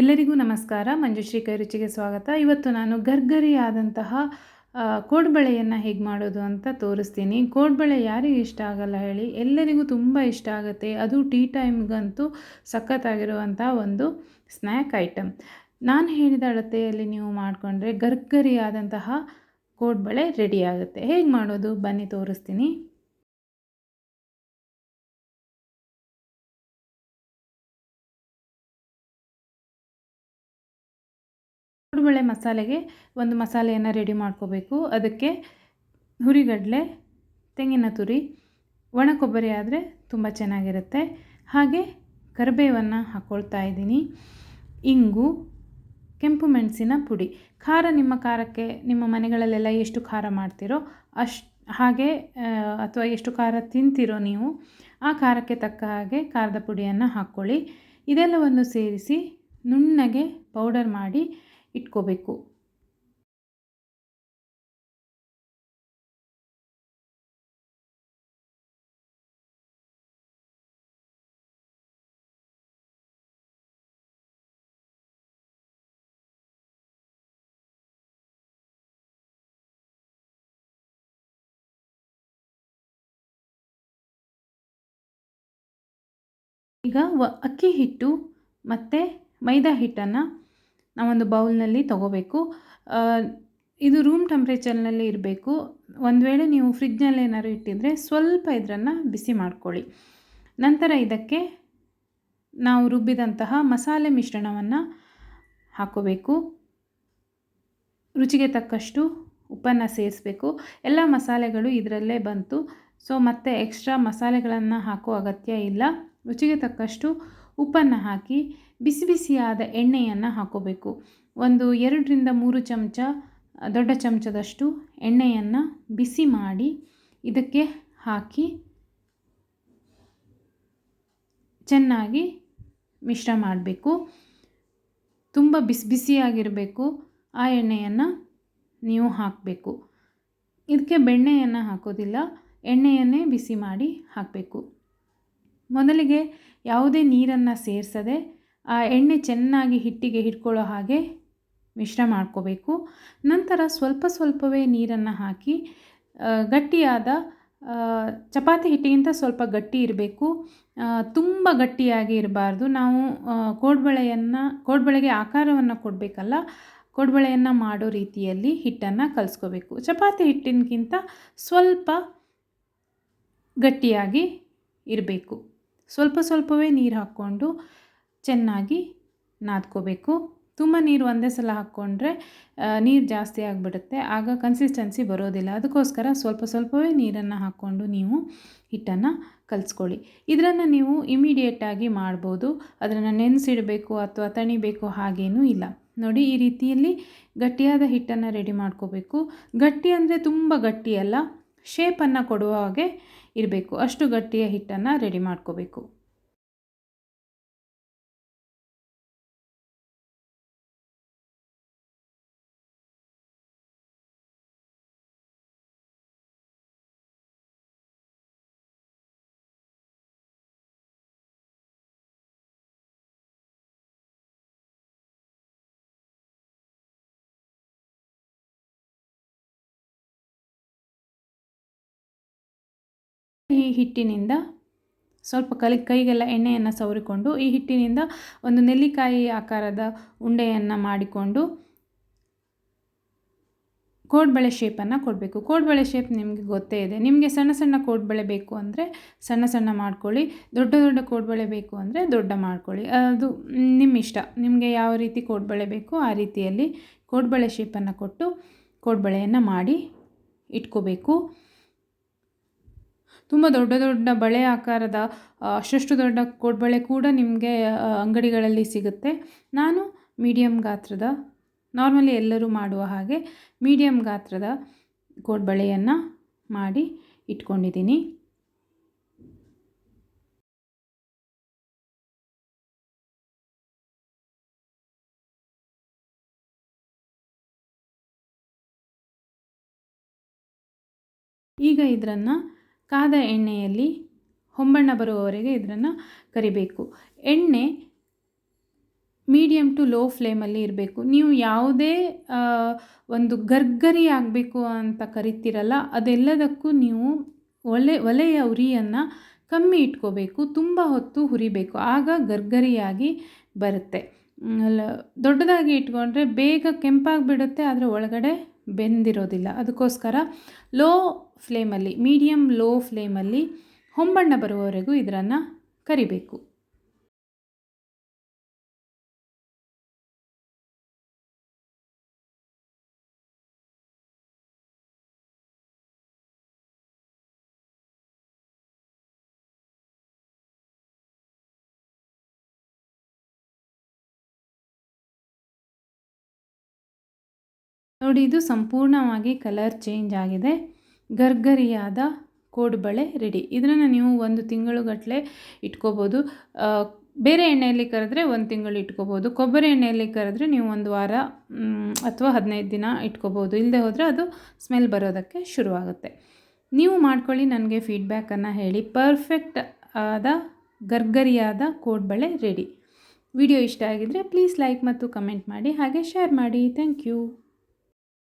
ಎಲ್ಲರಿಗೂ ನಮಸ್ಕಾರ. ಮಂಜುಶ್ರೀ ಕೈ ರುಚಿಗೆ ಸ್ವಾಗತ. ಇವತ್ತು ನಾನು ಗರ್ಗರಿಯಾದಂತಹ ಕೋಡ್ಬಳೆಯನ್ನು ಹೇಗೆ ಮಾಡೋದು ಅಂತ ತೋರಿಸ್ತೀನಿ. ಕೋಡ್ಬಳೆ ಯಾರಿಗೆ ಇಷ್ಟ ಆಗಲ್ಲ ಹೇಳಿ. ಎಲ್ಲರಿಗೂ ತುಂಬ ಇಷ್ಟ ಆಗುತ್ತೆ. ಅದು ಟೀ ಟೈಮ್ಗಂತೂ ಸಖತ್ತಾಗಿರುವಂಥ ಒಂದು ಸ್ನ್ಯಾಕ್ ಐಟಮ್ ನಾನು ಹೇಳಿದ ಅಳತೆಯಲ್ಲಿ ನೀವು ಮಾಡಿಕೊಂಡ್ರೆ ಗರ್ಗರಿಯಾದಂತಹ ಕೋಡ್ಬಳೆ ರೆಡಿ ಆಗುತ್ತೆ. ಹೇಗೆ ಮಾಡೋದು? ಬನ್ನಿ ತೋರಿಸ್ತೀನಿ. ಕೋಡುಬಳೆ ಮಸಾಲೆಗೆ ಒಂದು ಮಸಾಲೆಯನ್ನು ರೆಡಿ ಮಾಡ್ಕೋಬೇಕು. ಅದಕ್ಕೆ ಹುರಿಗಡಲೆ, ತೆಂಗಿನ ತುರಿ, ಒಣ ಕೊಬ್ಬರಿ ಆದರೆ ತುಂಬ ಚೆನ್ನಾಗಿರುತ್ತೆ. ಹಾಗೆ ಕರಿಬೇವನ್ನು ಹಾಕ್ಕೊಳ್ತಾ ಇದ್ದೀನಿ. ಇಂಗು, ಕೆಂಪು ಮೆಣಸಿನ ಪುಡಿ. ಖಾರ ನಿಮ್ಮ ಖಾರಕ್ಕೆ ನಿಮ್ಮ ಮನೆಗಳಲ್ಲೆಲ್ಲ ಎಷ್ಟು ಖಾರ ಮಾಡ್ತೀರೋ ಅಷ್ಟು ಹಾಗೆ ಅಥವಾ ಎಷ್ಟು ಖಾರ ತಿಂತೀರೋ ನೀವು ಆ ಖಾರಕ್ಕೆ ತಕ್ಕ ಹಾಗೆ ಖಾರದ ಪುಡಿಯನ್ನು ಹಾಕ್ಕೊಳ್ಳಿ. ಇದೆಲ್ಲವನ್ನು ಸೇರಿಸಿ ನುಣ್ಣಗೆ ಪೌಡರ್ ಮಾಡಿ ಇಟ್ಕೋಬೇಕು. ಈಗ ಅಕ್ಕಿ ಹಿಟ್ಟು ಮತ್ತು ಮೈದಾ ಹಿಟ್ಟನ್ನು ನಾವೊಂದು ಬೌಲ್ನಲ್ಲಿ ತಗೋಬೇಕು. ಇದು ರೂಮ್ ಟೆಂಪ್ರೇಚರ್ನಲ್ಲಿ ಇರಬೇಕು. ಒಂದು ವೇಳೆ ನೀವು ಫ್ರಿಜ್ನಲ್ಲಿ ಏನಾದ್ರು ಇಟ್ಟಿದ್ರೆ ಸ್ವಲ್ಪ ಇದರನ್ನು ಬಿಸಿ ಮಾಡ್ಕೊಳ್ಳಿ. ನಂತರ ಇದಕ್ಕೆ ನಾವು ರುಬ್ಬಿದಂತಹ ಮಸಾಲೆ ಮಿಶ್ರಣವನ್ನು ಹಾಕೋಬೇಕು. ರುಚಿಗೆ ತಕ್ಕಷ್ಟು ಉಪ್ಪನ್ನು ಸೇರಿಸಬೇಕು. ಎಲ್ಲ ಮಸಾಲೆಗಳು ಇದರಲ್ಲೇ ಬಂತು. ಸೊ ಮತ್ತೆ ಎಕ್ಸ್ಟ್ರಾ ಮಸಾಲೆಗಳನ್ನು ಹಾಕೋ ಅಗತ್ಯ ಇಲ್ಲ. ರುಚಿಗೆ ತಕ್ಕಷ್ಟು ಉಪ್ಪನ್ನು ಹಾಕಿ ಬಿಸಿ ಬಿಸಿಯಾದ ಎಣ್ಣೆಯನ್ನು ಹಾಕೋಬೇಕು. ಒಂದು ಎರಡರಿಂದ ಮೂರು ಚಮಚ, ದೊಡ್ಡ ಚಮಚದಷ್ಟು ಎಣ್ಣೆಯನ್ನು ಬಿಸಿ ಮಾಡಿ ಇದಕ್ಕೆ ಹಾಕಿ ಚೆನ್ನಾಗಿ ಮಿಶ್ರ ಮಾಡಬೇಕು. ತುಂಬ ಬಿಸಿ ಬಿಸಿಯಾಗಿರಬೇಕು. ಆ ಎಣ್ಣೆಯನ್ನು ನೀವು ಹಾಕಬೇಕು. ಇದಕ್ಕೆ ಬೆಣ್ಣೆಯನ್ನು ಹಾಕೋದಿಲ್ಲ. ಎಣ್ಣೆಯನ್ನೇ ಬಿಸಿ ಮಾಡಿ ಹಾಕಬೇಕು. ಮೊದಲಿಗೆ ಯಾವುದೇ ನೀರನ್ನು ಸೇರಿಸದೆ ಆ ಎಣ್ಣೆ ಚೆನ್ನಾಗಿ ಹಿಟ್ಟಿಗೆ ಹಿಡ್ಕೊಳ್ಳೋ ಹಾಗೆ ಮಿಶ್ರ ಮಾಡ್ಕೋಬೇಕು. ನಂತರ ಸ್ವಲ್ಪ ಸ್ವಲ್ಪವೇ ನೀರನ್ನು ಹಾಕಿ ಗಟ್ಟಿಯಾದ ಚಪಾತಿ ಹಿಟ್ಟಿಗಿಂತ ಸ್ವಲ್ಪ ಗಟ್ಟಿ ಇರಬೇಕು. ತುಂಬ ಗಟ್ಟಿಯಾಗಿ ಇರಬಾರ್ದು. ನಾವು ಕೋಡ್ಬಳೆಯನ್ನು, ಕೋಡ್ಬಳೆಗೆ ಆಕಾರವನ್ನು ಕೊಡಬೇಕಲ್ಲ, ಕೋಡ್ಬಳೆಯನ್ನು ಮಾಡೋ ರೀತಿಯಲ್ಲಿ ಹಿಟ್ಟನ್ನು ಕಲಿಸ್ಕೋಬೇಕು. ಚಪಾತಿ ಹಿಟ್ಟಿನಕ್ಕಿಂತ ಸ್ವಲ್ಪ ಗಟ್ಟಿಯಾಗಿ ಇರಬೇಕು. ಸ್ವಲ್ಪ ಸ್ವಲ್ಪವೇ ನೀರು ಹಾಕ್ಕೊಂಡು ಚೆನ್ನಾಗಿ ನಾದ್ಕೋಬೇಕು. ತುಂಬ ನೀರು ಒಂದೇ ಸಲ ಹಾಕ್ಕೊಂಡ್ರೆ ನೀರು ಜಾಸ್ತಿ ಆಗಿಬಿಡುತ್ತೆ. ಆಗ ಕನ್ಸಿಸ್ಟೆನ್ಸಿ ಬರೋದಿಲ್ಲ. ಅದಕ್ಕೋಸ್ಕರ ಸ್ವಲ್ಪ ಸ್ವಲ್ಪವೇ ನೀರನ್ನು ಹಾಕ್ಕೊಂಡು ನೀವು ಹಿಟ್ಟನ್ನು ಕಲಿಸ್ಕೊಳ್ಳಿ. ಇದರನ್ನು ನೀವು ಇಮಿಡಿಯೇಟಾಗಿ ಮಾಡ್ಬೋದು. ಅದನ್ನು ನೆನೆಸಿಡಬೇಕು ಅಥವಾ ತಣಿಬೇಕು ಹಾಗೇನೂ ಇಲ್ಲ. ನೋಡಿ, ಈ ರೀತಿಯಲ್ಲಿ ಗಟ್ಟಿಯಾದ ಹಿಟ್ಟನ್ನು ರೆಡಿ ಮಾಡ್ಕೋಬೇಕು. ಗಟ್ಟಿ ಅಂದರೆ ತುಂಬ ಗಟ್ಟಿ ಅಲ್ಲ. ಶೇಪನ್ನು ಕೊಡುವ ಹಾಗೆ ಇರಬೇಕು. ಅಷ್ಟು ಗಟ್ಟಿಯ ಹಿಟ್ಟನ್ನು ರೆಡಿ ಮಾಡ್ಕೋಬೇಕು. ಈ ಹಿಟ್ಟಿನಿಂದ ಸ್ವಲ್ಪ ಕಲಿ, ಕೈಗೆಲ್ಲ ಎಣ್ಣೆಯನ್ನು ಸವರಿಕೊಂಡು ಈ ಹಿಟ್ಟಿನಿಂದ ಒಂದು ನೆಲ್ಲಿಕಾಯಿ ಆಕಾರದ ಉಂಡೆಯನ್ನು ಮಾಡಿಕೊಂಡು ಕೋಡ್ಬಳೆ ಶೇಪನ್ನು ಕೊಡಬೇಕು. ಕೋಡ್ಬಳೆ ಶೇಪ್ ನಿಮಗೆ ಗೊತ್ತೇ ಇದೆ. ನಿಮಗೆ ಸಣ್ಣ ಸಣ್ಣ ಕೋಡ್ಬಳೆ ಬೇಕು ಅಂದರೆ ಸಣ್ಣ ಸಣ್ಣ ಮಾಡ್ಕೊಳ್ಳಿ. ದೊಡ್ಡ ದೊಡ್ಡ ಕೋಡ್ಬಳೆ ಬೇಕು ಅಂದರೆ ದೊಡ್ಡ ಮಾಡ್ಕೊಳ್ಳಿ. ಅದು ನಿಮ್ಮ ಇಷ್ಟ. ನಿಮಗೆ ಯಾವ ರೀತಿ ಕೋಡ್ಬಳೆ ಬೇಕು ಆ ರೀತಿಯಲ್ಲಿ ಕೋಡ್ಬಳೆ ಶೇಪನ್ನು ಕೊಟ್ಟು ಕೋಡ್ಬಳೆಯನ್ನು ಮಾಡಿ ಇಟ್ಕೋಬೇಕು. ತುಂಬ ದೊಡ್ಡ ದೊಡ್ಡ ಬಳೆ ಆಕಾರದ ಅಷ್ಟಷ್ಟು ದೊಡ್ಡ ಕೋಡ್ಬಳೆ ಕೂಡ ನಿಮಗೆ ಅಂಗಡಿಗಳಲ್ಲಿ ಸಿಗುತ್ತೆ. ನಾನು ಮೀಡಿಯಮ್ ಗಾತ್ರದ, ನಾರ್ಮಲಿ ಎಲ್ಲರೂ ಮಾಡುವ ಹಾಗೆ ಮೀಡಿಯಂ ಗಾತ್ರದ ಕೋಡ್ಬಳೆಯನ್ನು ಮಾಡಿ ಇಟ್ಕೊಂಡಿದ್ದೀನಿ. ಈಗ ಇದನ್ನು ಕಾದ ಎಣ್ಣೆಯಲ್ಲಿ ಹೊಂಬಣ್ಣ ಬರುವವರೆಗೆ ಇದನ್ನು ಕರಿಬೇಕು. ಎಣ್ಣೆ ಮೀಡಿಯಮ್ ಟು ಲೋ ಫ್ಲೇಮಲ್ಲಿ ಇರಬೇಕು. ನೀವು ಯಾವುದೇ ಒಂದು ಗರ್ಗರಿ ಆಗಬೇಕು ಅಂತ ಕರಿತೀರಲ್ಲ, ಅದೆಲ್ಲದಕ್ಕೂ ನೀವು ಒಲೆ, ಒಲೆಯ ಉರಿಯನ್ನು ಕಮ್ಮಿ ಇಟ್ಕೋಬೇಕು, ತುಂಬ ಹೊತ್ತು ಹುರಿಬೇಕು. ಆಗ ಗರ್ಗರಿಯಾಗಿ ಬರುತ್ತೆ. ದೊಡ್ಡದಾಗಿ ಇಟ್ಕೊಂಡ್ರೆ ಬೇಗ ಕೆಂಪಾಗಿಬಿಡುತ್ತೆ, ಆದರೆ ಒಳಗಡೆ ಬೆಂದಿರೋದಿಲ್ಲ. ಅದಕ್ಕೋಸ್ಕರ ಲೋ ಫ್ಲೇಮಲ್ಲಿ ಮೀಡಿಯಮ್ ಲೋ ಫ್ಲೇಮಲ್ಲಿ ಹೊಂಬಣ್ಣ ಬರುವವರೆಗೂ ಇದನ್ನು ಕರಿಬೇಕು. ನೋಡಿ, ಇದು ಸಂಪೂರ್ಣವಾಗಿ ಕಲರ್ ಚೇಂಜ್ ಆಗಿದೆ. ಗರ್ಗರಿಯಾದ ಕೋಡುಬಳೆ ರೆಡಿ ಇದನ್ನು ನೀವು ಒಂದು ತಿಂಗಳುಗಟ್ಟಲೆ ಇಟ್ಕೋಬೋದು. ಬೇರೆ ಎಣ್ಣೆಯಲ್ಲಿ ಕರೆದ್ರೆ ಒಂದು ತಿಂಗಳು ಇಟ್ಕೋಬೋದು. ಕೊಬ್ಬರಿ ಎಣ್ಣೆಯಲ್ಲಿ ಕರೆದ್ರೆ ನೀವು ಒಂದು ವಾರ ಅಥವಾ ಹದಿನೈದು ದಿನ ಇಟ್ಕೋಬೋದು. ಇಲ್ಲದೆ ಹೋದರೆ ಅದು ಸ್ಮೆಲ್ ಬರೋದಕ್ಕೆ ಶುರುವಾಗುತ್ತೆ. ನೀವು ಮಾಡ್ಕೊಳ್ಳಿ, ನನಗೆ ಫೀಡ್ಬ್ಯಾಕನ್ನು ಹೇಳಿ. ಪರ್ಫೆಕ್ಟ್ ಆದ, ಗರ್ಗರಿಯಾದ ಕೋಡ್ಬಳೆ ರೆಡಿ ವಿಡಿಯೋ ಇಷ್ಟ ಆಗಿದ್ದರೆ ಪ್ಲೀಸ್ ಲೈಕ್ ಮತ್ತು ಕಮೆಂಟ್ ಮಾಡಿ, ಹಾಗೆ ಶೇರ್ ಮಾಡಿ. Thank you